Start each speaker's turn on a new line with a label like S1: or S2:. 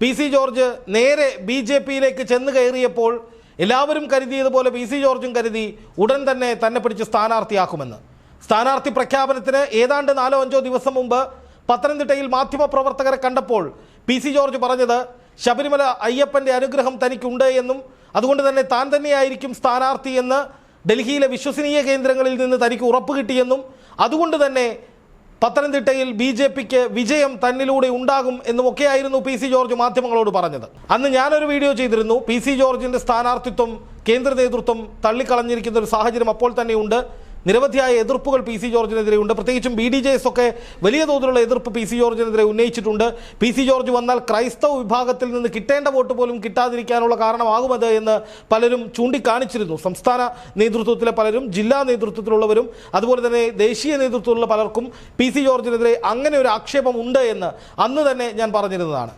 S1: P C George നേരെ B J പിയിലേക്ക് ചെന്ന് കയറിയപ്പോൾ എല്ലാവരും കരുതിയതുപോലെ പി സി ജോർജും കരുതി ഉടൻ തന്നെ തന്നെ പിടിച്ച് സ്ഥാനാർത്ഥിയാക്കുമെന്ന്. സ്ഥാനാർത്ഥി പ്രഖ്യാപനത്തിന് ഏതാണ്ട് നാലോ അഞ്ചോ ദിവസം മുമ്പ് പത്തനംതിട്ടയിൽ മാധ്യമപ്രവർത്തകരെ കണ്ടപ്പോൾ പി സി ജോർജ് പറഞ്ഞത് ശബരിമല അയ്യപ്പന്റെ അനുഗ്രഹം തനിക്കുണ്ട് എന്നും അതുകൊണ്ട് തന്നെ താൻ തന്നെയായിരിക്കും സ്ഥാനാർത്ഥി എന്ന് ഡൽഹിയിലെ വിശ്വസനീയ കേന്ദ്രങ്ങളിൽ നിന്ന് തനിക്ക് ഉറപ്പ് കിട്ടിയെന്നും അതുകൊണ്ട് തന്നെ പത്തനംതിട്ടയിൽ ബി ജെ പിക്ക് വിജയം തന്നിലൂടെ ഉണ്ടാകും എന്നുമൊക്കെയായിരുന്നു പി സി ജോർജ് മാധ്യമങ്ങളോട് പറഞ്ഞത്. അന്ന് ഞാനൊരു വീഡിയോ ചെയ്തിരുന്നു. പി സി ജോർജിന്റെ സ്ഥാനാർത്ഥിത്വം കേന്ദ്ര നേതൃത്വം തള്ളിക്കളഞ്ഞിരിക്കുന്ന ഒരു സാഹചര്യം അപ്പോൾ തന്നെയുണ്ട് നിരവധിയായ എതിർപ്പുകൾ പി സി ജോർജിനെതിരെ ഉണ്ട്. പ്രത്യേകിച്ചും ബി ഡി ജെ എസ് ഒക്കെ വലിയ തോതിലുള്ള എതിർപ്പ് പി സി ജോർജിനെതിരെ ഉന്നയിച്ചിട്ടുണ്ട്. പി സി ജോർജ് വന്നാൽ ക്രൈസ്തവ വിഭാഗത്തിൽ നിന്ന് കിട്ടേണ്ട വോട്ട് പോലും കിട്ടാതിരിക്കാനുള്ള കാരണമാകുമത് എന്ന് പലരും ചൂണ്ടിക്കാണിച്ചിരുന്നു. സംസ്ഥാന നേതൃത്വത്തിലെ പലരും ജില്ലാ നേതൃത്വത്തിലുള്ളവരും അതുപോലെ തന്നെ ദേശീയ നേതൃത്വത്തിലുള്ള പലർക്കും പി സി ജോർജിനെതിരെ അങ്ങനെ ഒരു ആക്ഷേപം ഉണ്ട് എന്ന് അന്ന് തന്നെ ഞാൻ പറഞ്ഞിരുന്നതാണ്.